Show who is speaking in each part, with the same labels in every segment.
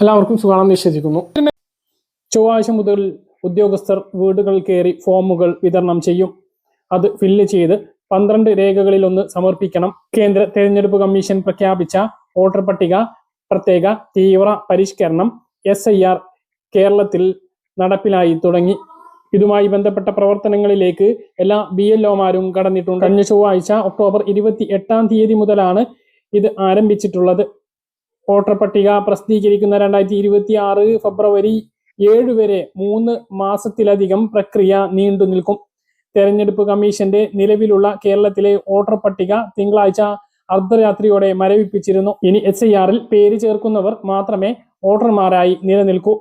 Speaker 1: എല്ലാവർക്കും സുഖമാണെന്ന് വിശ്വസിക്കുന്നു. ചൊവ്വാഴ്ച മുതൽ ഉദ്യോഗസ്ഥർ വീടുകൾ കയറി ഫോമുകൾ വിതരണം ചെയ്യും. അത് ഫില്ല് ചെയ്ത് പന്ത്രണ്ട് രേഖകളിൽ ഒന്ന് സമർപ്പിക്കണം. കേന്ദ്ര തെരഞ്ഞെടുപ്പ് കമ്മീഷൻ പ്രഖ്യാപിച്ച വോട്ടർ പട്ടിക പ്രത്യേക തീവ്ര പരിഷ്കരണം എസ് ഐ ആർ കേരളത്തിൽ നടപ്പിലായി തുടങ്ങി. ഇതുമായി ബന്ധപ്പെട്ട പ്രവർത്തനങ്ങളിലേക്ക് എല്ലാ ബി എൽ ഒമാരും കടന്നിട്ടുണ്ട്. കഴിഞ്ഞ ചൊവ്വാഴ്ച ഒക്ടോബർ ഇരുപത്തി എട്ടാം തീയതി മുതലാണ് ഇത് ആരംഭിച്ചിട്ടുള്ളത്. വോട്ടർ പട്ടിക പ്രസിദ്ധീകരിക്കുന്ന രണ്ടായിരത്തി ഇരുപത്തി ആറ് ഫെബ്രുവരി ഏഴ് വരെ മൂന്ന് മാസത്തിലധികം പ്രക്രിയ നീണ്ടു നിൽക്കും. തെരഞ്ഞെടുപ്പ് കമ്മീഷന്റെ നിലവിലുള്ള കേരളത്തിലെ വോട്ടർ പട്ടിക തിങ്കളാഴ്ച അർദ്ധരാത്രിയോടെ മരവിപ്പിച്ചിരുന്നു. ഇനി എസ് ഐ ആറിൽ പേര് ചേർക്കുന്നവർ മാത്രമേ വോട്ടർമാരായി നിലനിൽക്കൂ.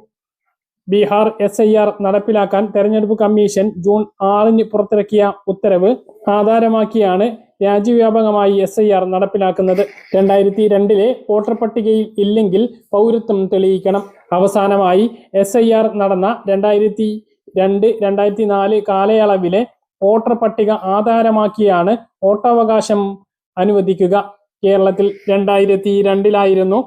Speaker 1: ബീഹാർ എസ് ഐ ആർ നടപ്പിലാക്കാൻ തെരഞ്ഞെടുപ്പ് കമ്മീഷൻ ജൂൺ ആറിന് പുറത്തിറക്കിയ ഉത്തരവ് ആധാരമാക്കിയാണ് രാജ്യവ്യാപകമായി എസ് ഐ ആർ നടപ്പിലാക്കുന്നത്. രണ്ടായിരത്തി രണ്ടിലെ വോട്ടർ പട്ടികയിൽ ഇല്ലെങ്കിൽ പൗരത്വം തെളിയിക്കണം. അവസാനമായി എസ് ഐ ആർ നടന്ന രണ്ടായിരത്തി രണ്ട് രണ്ടായിരത്തി നാല് കാലയളവിലെ വോട്ടർ പട്ടിക ആധാരമാക്കിയാണ് വോട്ടവകാശം അനുവദിക്കുക. കേരളത്തിൽ രണ്ടായിരത്തി രണ്ടിലായിരുന്നു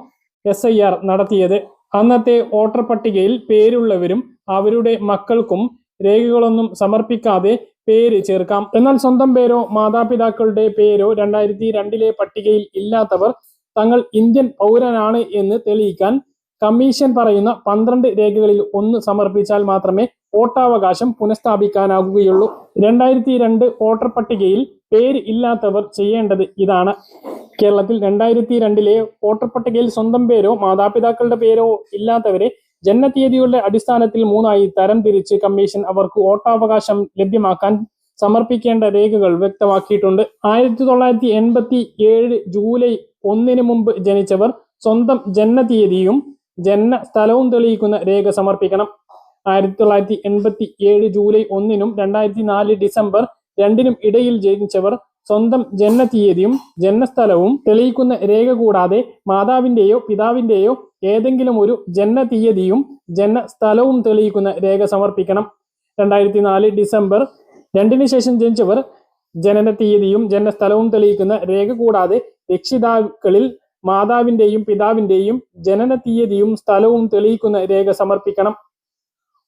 Speaker 1: എസ് ഐ ആർ നടത്തിയത്. അന്നത്തെ വോട്ടർ പട്ടികയിൽ പേരുള്ളവരും അവരുടെ മക്കൾക്കും രേഖകളൊന്നും സമർപ്പിക്കാതെ പേര് ചേർക്കാം. എന്നാൽ സ്വന്തം പേരോ മാതാപിതാക്കളുടെ പേരോ രണ്ടായിരത്തി രണ്ടിലെ പട്ടികയിൽ ഇല്ലാത്തവർ തങ്ങൾ ഇന്ത്യൻ പൗരനാണ് എന്ന് തെളിയിക്കാൻ കമ്മീഷൻ പറയുന്ന പന്ത്രണ്ട് രേഖകളിൽ ഒന്ന് സമർപ്പിച്ചാൽ മാത്രമേ വോട്ടാവകാശം പുനഃസ്ഥാപിക്കാനാകുകയുള്ളൂ രണ്ടായിരത്തി രണ്ട് വോട്ടർ പട്ടികയിൽ പേര് ഇല്ലാത്തവർ ചെയ്യേണ്ടത് ഇതാണ്. കേരളത്തിൽ രണ്ടായിരത്തി രണ്ടിലെ വോട്ടർ പട്ടികയിൽ സ്വന്തം പേരോ മാതാപിതാക്കളുടെ പേരോ ഇല്ലാത്തവരെ ജനനതീയതികളുടെ അടിസ്ഥാനത്തിൽ മൂന്നായി തരംതിരിച്ച് കമ്മീഷൻ അവർക്ക് വോട്ടവകാശം ലഭ്യമാക്കാൻ സമർപ്പിക്കേണ്ട രേഖകൾ വ്യക്തമാക്കിയിട്ടുണ്ട്. ആയിരത്തി തൊള്ളായിരത്തി എൺപത്തി ഏഴ് ജൂലൈ ഒന്നിന് മുമ്പ് ജനിച്ചവർ സ്വന്തം ജനനതീയതിയും ജനന സ്ഥലവും തെളിയിക്കുന്ന രേഖ സമർപ്പിക്കണം. ആയിരത്തി തൊള്ളായിരത്തി എൺപത്തി ഏഴ് ജൂലൈ ഒന്നിനും രണ്ടായിരത്തി നാല് ഡിസംബർ രണ്ടിനും ഇടയിൽ ജനിച്ചവർ സ്വന്തം ജനനത്തീയതിയും ജനനസ്ഥലവും തെളിയിക്കുന്ന രേഖ കൂടാതെ മാതാവിന്റെയോ പിതാവിന്റെയോ ഏതെങ്കിലും ഒരു ജനനത്തീയതിയും ജനനസ്ഥലവും തെളിയിക്കുന്ന രേഖ സമർപ്പിക്കണം. രണ്ടായിരത്തി നാല് ഡിസംബർ രണ്ടിന് ശേഷം ജനിച്ചവർ ജനന തീയതിയും ജനനസ്ഥലവും തെളിയിക്കുന്ന രേഖ കൂടാതെ രക്ഷിതാക്കളിൽ മാതാവിന്റെയും പിതാവിന്റെയും ജനന തീയതിയും സ്ഥലവും തെളിയിക്കുന്ന രേഖ സമർപ്പിക്കണം.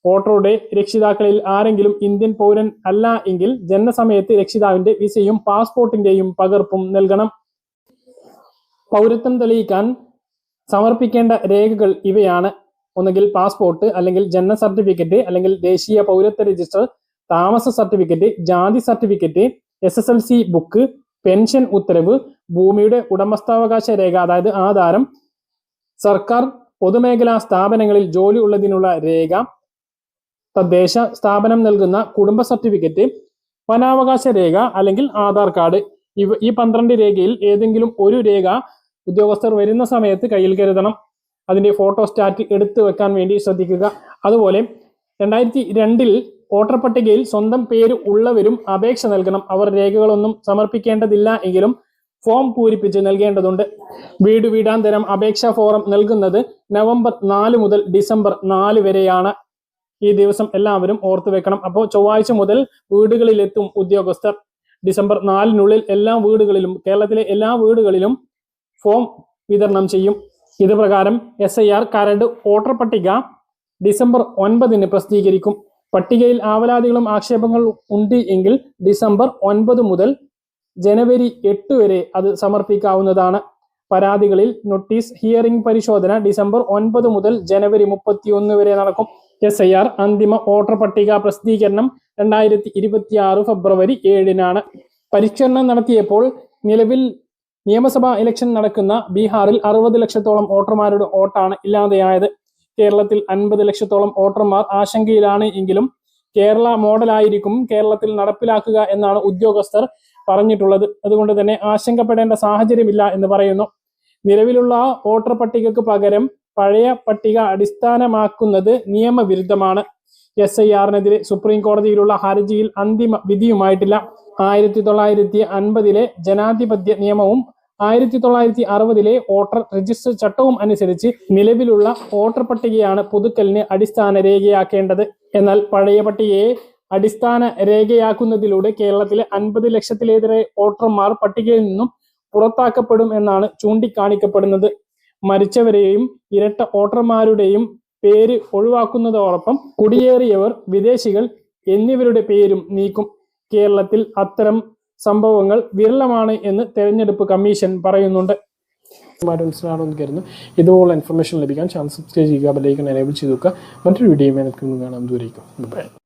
Speaker 1: വോട്ടറുടെ രക്ഷിതാക്കളിൽ ആരെങ്കിലും ഇന്ത്യൻ പൗരൻ അല്ല എങ്കിൽ ജനനസമയത്ത് രക്ഷിതാവിന്റെ വിസയും പാസ്പോർട്ടിന്റെയും പകർപ്പും നൽകണം. പൗരത്വം തെളിയിക്കാൻ സമർപ്പിക്കേണ്ട രേഖകൾ ഇവയാണ്. ഒന്നുകിൽ പാസ്പോർട്ട് അല്ലെങ്കിൽ ജനന സർട്ടിഫിക്കറ്റ് അല്ലെങ്കിൽ ദേശീയ പൗരത്വ രജിസ്റ്റർ താമസ സർട്ടിഫിക്കറ്റ് ജാതി certificate S S L C book pension ഉത്തരവ് ഭൂമിയുടെ ഉടമസ്ഥാവകാശ രേഖ അതായത് ആധാരം സർക്കാർ പൊതുമേഖലാ സ്ഥാപനങ്ങളിൽ ജോലി ഉള്ളതിനുള്ള രേഖ തദ്ദേശ സ്ഥാപനം നൽകുന്ന കുടുംബ സർട്ടിഫിക്കറ്റ് വനാവകാശ രേഖ അല്ലെങ്കിൽ ആധാർ കാർഡ്. ഇവ ഈ പന്ത്രണ്ട് രേഖയിൽ ഏതെങ്കിലും ഒരു രേഖ ഉദ്യോഗസ്ഥർ വരുന്ന സമയത്ത് കയ്യിൽ കരുതണം. അതിന്റെ ഫോട്ടോ സ്റ്റാറ്റ് എടുത്തു വെക്കാൻ വേണ്ടി ശ്രദ്ധിക്കുക. അതുപോലെ രണ്ടായിരത്തി രണ്ടിൽ വോട്ടർ പട്ടികയിൽ സ്വന്തം പേര് ഉള്ളവരും അപേക്ഷ നൽകണം. അവർ രേഖകളൊന്നും സമർപ്പിക്കേണ്ടതില്ല എങ്കിലും ഫോം പൂരിപ്പിച്ച് നൽകേണ്ടതുണ്ട്. വീട് വീടാന്തരം അപേക്ഷാ ഫോറം നൽകുന്നത് നവംബർ നാല് മുതൽ ഡിസംബർ നാല് വരെയാണ്. ഈ ദിവസം എല്ലാവരും ഓർത്തു വെക്കണം. അപ്പോൾ ചൊവ്വാഴ്ച മുതൽ വീടുകളിലെത്തും ഉദ്യോഗസ്ഥർ. ഡിസംബർ നാലിനുള്ളിൽ എല്ലാ വീടുകളിലും കേരളത്തിലെ എല്ലാ വീടുകളിലും ഫോം വിതരണം ചെയ്യും. ഇത് പ്രകാരം എസ് ഐ ആർ കരട് വോട്ടർ പട്ടിക ഡിസംബർ ഒൻപതിന് പ്രസിദ്ധീകരിക്കും. പട്ടികയിൽ ആവലാതികളും ആക്ഷേപങ്ങളും ഉണ്ട് എങ്കിൽ ഡിസംബർ ഒൻപത് മുതൽ ജനുവരി എട്ട് വരെ അത് സമർപ്പിക്കാവുന്നതാണ്. പരാതികളിൽ നോട്ടീസ് ഹിയറിംഗ് പരിശോധന ഡിസംബർ ഒൻപത് മുതൽ ജനുവരി മുപ്പത്തിയൊന്ന് വരെ നടക്കും. എസ് ഐ ആർ അന്തിമ വോട്ടർ പട്ടിക പ്രസിദ്ധീകരണം രണ്ടായിരത്തി ഇരുപത്തി ആറ് ഫെബ്രുവരി ഏഴിനാണ്. പരിഷ്കരണം നടത്തിയപ്പോൾ നിലവിൽ നിയമസഭാ ഇലക്ഷൻ നടക്കുന്ന ബീഹാറിൽ അറുപത് ലക്ഷത്തോളം വോട്ടർമാരുടെ വോട്ടാണ് ഇല്ലാതെയായത്. കേരളത്തിൽ അൻപത് ലക്ഷത്തോളം വോട്ടർമാർ ആശങ്കയിലാണ് എങ്കിലും കേരള മോഡലായിരിക്കും കേരളത്തിൽ നടപ്പിലാക്കുക എന്നാണ് ഉദ്യോഗസ്ഥർ പറഞ്ഞിട്ടുള്ളത്. അതുകൊണ്ട് തന്നെ ആശങ്കപ്പെടേണ്ട സാഹചര്യമില്ല എന്ന് പറയുന്നു. നിലവിലുള്ള വോട്ടർ പട്ടികക്ക് പകരം പഴയ പട്ടിക അടിസ്ഥാനമാക്കുന്നത് നിയമവിരുദ്ധമാണ്. എസ് ഐ ആറിനെതിരെ സുപ്രീം കോടതിയിലുള്ള ഹർജിയിൽ അന്തിമ വിധിയുമായിട്ടില്ല. ആയിരത്തി തൊള്ളായിരത്തി അൻപതിലെ ജനാധിപത്യ നിയമവും ആയിരത്തി തൊള്ളായിരത്തി അറുപതിലെ വോട്ടർ രജിസ്റ്റർ ചട്ടവും അനുസരിച്ച് നിലവിലുള്ള വോട്ടർ പട്ടികയാണ് പുതുക്കലിന് അടിസ്ഥാന രേഖയാക്കേണ്ടത്. എന്നാൽ പഴയ പട്ടികയെ അടിസ്ഥാന രേഖയാക്കുന്നതിലൂടെ കേരളത്തിലെ അൻപത് ലക്ഷത്തിലേറെ വോട്ടർമാർ പട്ടികയിൽ നിന്നും പുറത്താക്കപ്പെടും എന്നാണ് ചൂണ്ടിക്കാണിക്കപ്പെടുന്നത്. മരിച്ചവരെയും ഇരട്ട വോട്ടർമാരുടെയും പേര് ഒഴിവാക്കുന്നതോടൊപ്പം കുടിയേറിയവർ വിദേശികൾ എന്നിവരുടെ പേരും നീക്കും. കേരളത്തിൽ അത്തരം സംഭവങ്ങൾ വിരളമാണ് എന്ന് തെരഞ്ഞെടുപ്പ് കമ്മീഷൻ പറയുന്നുണ്ട്. മനസ്സിലാണെന്ന് കരുതുന്നു. ഇതുപോലുള്ള ഇൻഫർമേഷൻ ലഭിക്കാൻ ചാനൽ സബ്സ്ക്രൈബ് ചെയ്യുക ബെല്ലൈക്കൺ എനേബിൾ ചെയ്തു വെക്കുക മറ്റൊരു വീഡിയോ കാണാം. ദൂരേക്കും ബൈ